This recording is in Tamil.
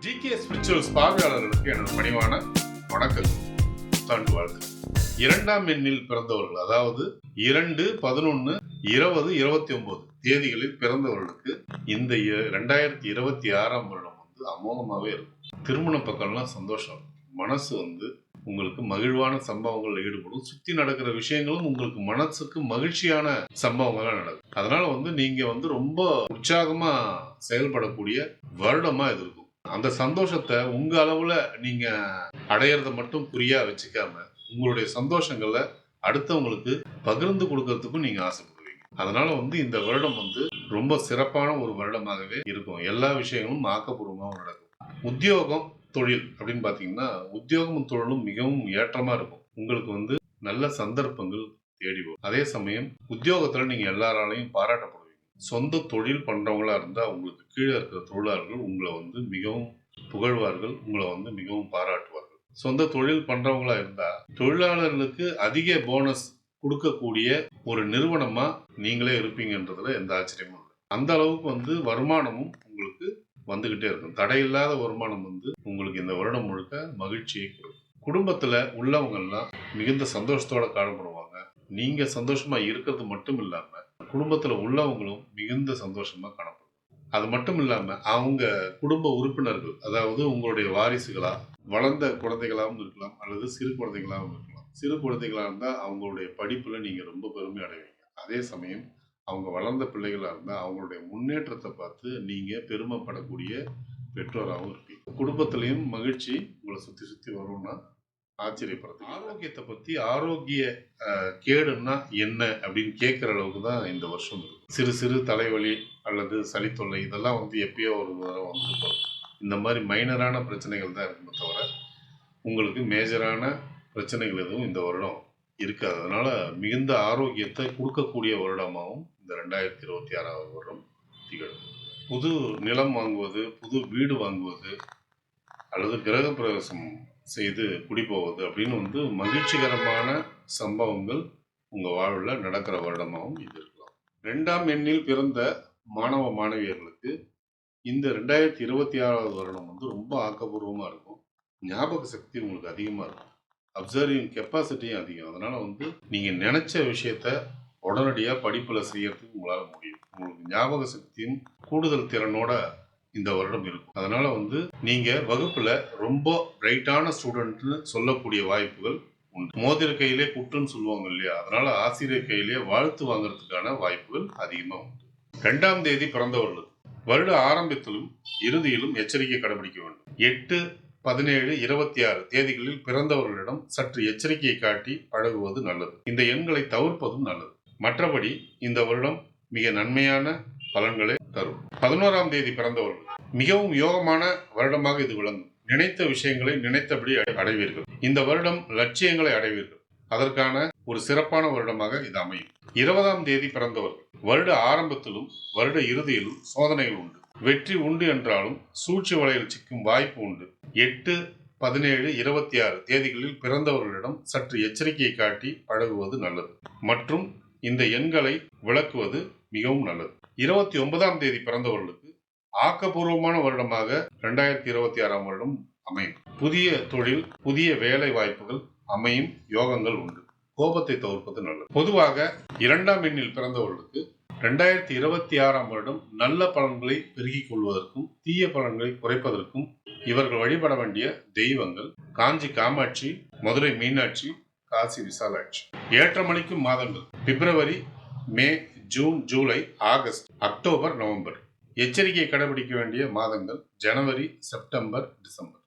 ஜிகே ஸ்பிரிச்சுவல்ஸ் பார்வையாளர்களுக்கு எனது பணிவான வணக்கம் புத்தாண்டு வாழ்த்து இரண்டாம் எண்ணில் பிறந்தவர்கள் அதாவது இரண்டு பதினொன்று இருபது இருபத்தி ஒன்பது தேதிகளில் பிறந்தவர்களுக்கு இந்த இ- ரெண்டாயிரத்தி இருபத்தி ஆறாம் வருடம் வந்து அமோகமாகவே இருக்கும். திருமண பக்கம்லாம் சந்தோஷம். மனசு வந்து உங்களுக்கு மகிழ்வான சம்பவங்கள்ல ஈடுபடும். சுத்தி நடக்கிற விஷயங்களும் உங்களுக்கு மனசுக்கு மகிழ்ச்சியான சம்பவங்கள் நடக்கும். அதனால வந்து நீங்க வந்து ரொம்ப உற்சாகமா செயல்படக்கூடிய வருடமா இது இருக்கும். அந்த சந்தோஷத்தை உங்க அளவுல நீங்க அடையறத மட்டும் குறியா வச்சுக்காம உங்களுடைய சந்தோஷங்களை அடுத்தவங்களுக்கு பகிர்ந்து கொடுக்கறதுக்கும் நீங்க ஆசைப்படுவீங்க. அதனால வந்து இந்த வருடம் வந்து ரொம்ப சிறப்பான ஒரு வருடமாகவே இருக்கும். எல்லா விஷயங்களும் ஆக்கப்பூர்வமாக நடக்கும். உத்தியோகம் தொழில் அப்படின்னு பாத்தீங்கன்னா உத்தியோகமும் தொழிலும் மிகவும் ஏற்றமா இருக்கும். உங்களுக்கு வந்து நல்ல சந்தர்ப்பங்கள் தேடி வரும். அதே சமயம் உத்தியோகத்துல நீங்க எல்லாராலையும் பாராட்டப்படுவீங்க. சொந்த தொழில் பண்ணுறவங்களாக இருந்தால் உங்களுக்கு கீழே இருக்கிற தொழிலாளர்கள் உங்களை வந்து மிகவும் புகழ்வார்கள் உங்களை வந்து மிகவும் பாராட்டுவார்கள். சொந்த தொழில் பண்ணுறவங்களாக இருந்தால் தொழிலாளர்களுக்கு அதிக போனஸ் கொடுக்கக்கூடிய ஒரு நிறுவனமாக நீங்களே இருப்பீங்கன்றதுல எந்த ஆச்சரியமும் இல்லை. அந்த அளவுக்கு வந்து வருமானமும் உங்களுக்கு வந்துக்கிட்டே இருக்கும். தடையில்லாத வருமானம் வந்து உங்களுக்கு இந்த வருடம் முழுக்க மகிழ்ச்சியை கொடுக்கும். குடும்பத்தில் உள்ளவங்கள்லாம் மிகுந்த சந்தோஷத்தோட காணப்படுவாங்க நீங்கள் சந்தோஷமாக இருக்கிறது மட்டும் இல்லாமல் குடும்பத்தில் உள்ளவங்களும் மிகுந்த சந்தோஷமாக காணப்படும். அது மட்டும் இல்லாமல் அவங்க குடும்ப உறுப்பினர்கள் அதாவது உங்களுடைய வாரிசுகளா வளர்ந்த குழந்தைகளாகவும் இருக்கலாம் அல்லது சிறு குழந்தைகளாகவும் இருக்கலாம். சிறு குழந்தைகளாக இருந்தால் அவங்களுடைய படிப்பில் நீங்கள் ரொம்ப பெருமை அடைவீங்க. அதே சமயம் அவங்க வளர்ந்த பிள்ளைகளாக இருந்தால் அவங்களுடைய முன்னேற்றத்தை பார்த்து நீங்கள் பெருமைப்படக்கூடிய பெற்றோராகவும் இருப்பீங்க. குடும்பத்திலையும் மகிழ்ச்சி உங்களை சுற்றி சுற்றி வரும்னா ஆச்சரியப்படுது ஆரோக்கியத்தை பத்தி ஆரோக்கிய கேடுன்னா என்ன அப்படின்னு கேட்குற அளவுக்கு தான் இந்த வருஷம் இருக்கு. சிறு சிறு தலைவலி அல்லது சளி தொல்லை இதெல்லாம் வந்து எப்பயோ ஒரு தடவை வந்துருக்கோம். இந்த மாதிரி மைனரான பிரச்சனைகள் தான் இருக்குமே தவிர உங்களுக்கு மேஜரான பிரச்சனைகள் எதுவும் இந்த வருடம் இருக்காது. அதனால மிகுந்த ஆரோக்கியத்தை கொடுக்கக்கூடிய வருடமாகவும் இந்த ரெண்டாயிரத்தி இருபத்தி ஆறாவது வருடம் திகழும். புது நிலம் வாங்குவது புது வீடு வாங்குவது அல்லது கிரகப்பிரவேசம் செய்து குடி போவது அப்படின்னு வந்து மகிழ்ச்சிகரமான சம்பவங்கள் உங்கள் வாழ்வில் நடக்கிற வருடமாகவும் இது இருக்கலாம். ரெண்டாம் எண்ணில் பிறந்த மாணவ மாணவியர்களுக்கு இந்த ரெண்டாயிரத்தி இருபத்தி ஆறாவது வருடம் வந்து ரொம்ப ஆக்கப்பூர்வமாக இருக்கும். ஞாபக சக்தி உங்களுக்கு அதிகமாக இருக்கும். அப்சர்விங் கெப்பாசிட்டியும் அதிகம். அதனால் வந்து நீங்கள் நினச்ச விஷயத்த உடனடியாக படிப்பில் செய்யறதுக்கு உங்களால் முடியும். உங்களுக்கு ஞாபக சக்தியும் கூடுதல் திறனோட இந்த வருடம் இருக்கும். அதனால வந்து நீங்க வகுப்புல ரொம்ப பிரைட்டான ஸ்டூடெண்ட்னு சொல்லக்கூடிய வாய்ப்புகள் உண்டு. மோதிர கையிலே குற்றுன்னு சொல்லுவாங்க இல்லையா? அதனால ஆசிரியர் கையிலே வாழ்த்து வாங்குறதுக்கான வாய்ப்புகள் அதிகமா உண்டு. ரெண்டாம் தேதி பிறந்தவர்களுக்கு வருட ஆரம்பத்திலும் இறுதியிலும் எச்சரிக்கை கடைபிடிக்க வேண்டும். எட்டு பதினேழு இருபத்தி ஆறு தேதிகளில் பிறந்தவர்களிடம் சற்று எச்சரிக்கையை காட்டி பழகுவது நல்லது. இந்த எண்களை தவிர்ப்பதும் நல்லது. மற்றபடி இந்த வருடம் மிக நன்மையான பலன்களை தரும். பதினோராம் தேதி பிறந்தவர்கள் மிகவும் யோகமான வருடமாக இது விளங்கும். நினைத்த விஷயங்களை நினைத்தபடி அடை- அடைவீர்கள். இந்த வருடம் லட்சியங்களை அடைவீர்கள். அதற்கான ஒரு சிறப்பான வருடமாக இது அமையும். இருபதாம் தேதி பிறந்தவர்கள் வருட ஆரம்பத்திலும் வருட இறுதியிலும் சோதனைகள் உண்டு. வெற்றி உண்டு என்றாலும் சூழ்ச்சி வலையில் சிக்கும் வாய்ப்பு உண்டு. எட்டு பதினேழு இருபத்தி ஆறு தேதிகளில் பிறந்தவர்களிடம் சற்று எச்சரிக்கையை காட்டி பழகுவது நல்லது. மற்றும் இந்த எண்களை விளக்குவது மிகவும் நல்லது. இருபத்தி ஒன்பதாம் தேதி பிறந்தவர்களுக்கு ஆக்கப்பூர்வமான வருடமாக ரெண்டாயிரத்தி இருபத்தி ஆறாம் வருடம் அமையும். புதிய தொழில் புதிய வேலை வாய்ப்புகள் அமையும் யோகங்கள் உண்டு. கோபத்தை தவிர்ப்பது நல்லது. பொதுவாக இரண்டாம் எண்ணில் பிறந்தவர்களுக்கு ரெண்டாயிரத்தி இருபத்தி ஆறாம் வருடம் நல்ல பலன்களை பெருகிக் கொள்வதற்கும் தீய பலன்களை குறைப்பதற்கும் இவர்கள் வழிபட வேண்டிய தெய்வங்கள் காஞ்சி காமாட்சி மதுரை மீனாட்சி காசி விசாலாட்சி. ஏற்றமளிக்கும் மாதங்கள். பிப்ரவரி மே ஜூன் ஜூலை ஆகஸ்ட் அக்டோபர் நவம்பர். எச்சரிக்கை கடைபிடிக்க வேண்டிய மாதங்கள் ஜனவரி செப்டம்பர் டிசம்பர்.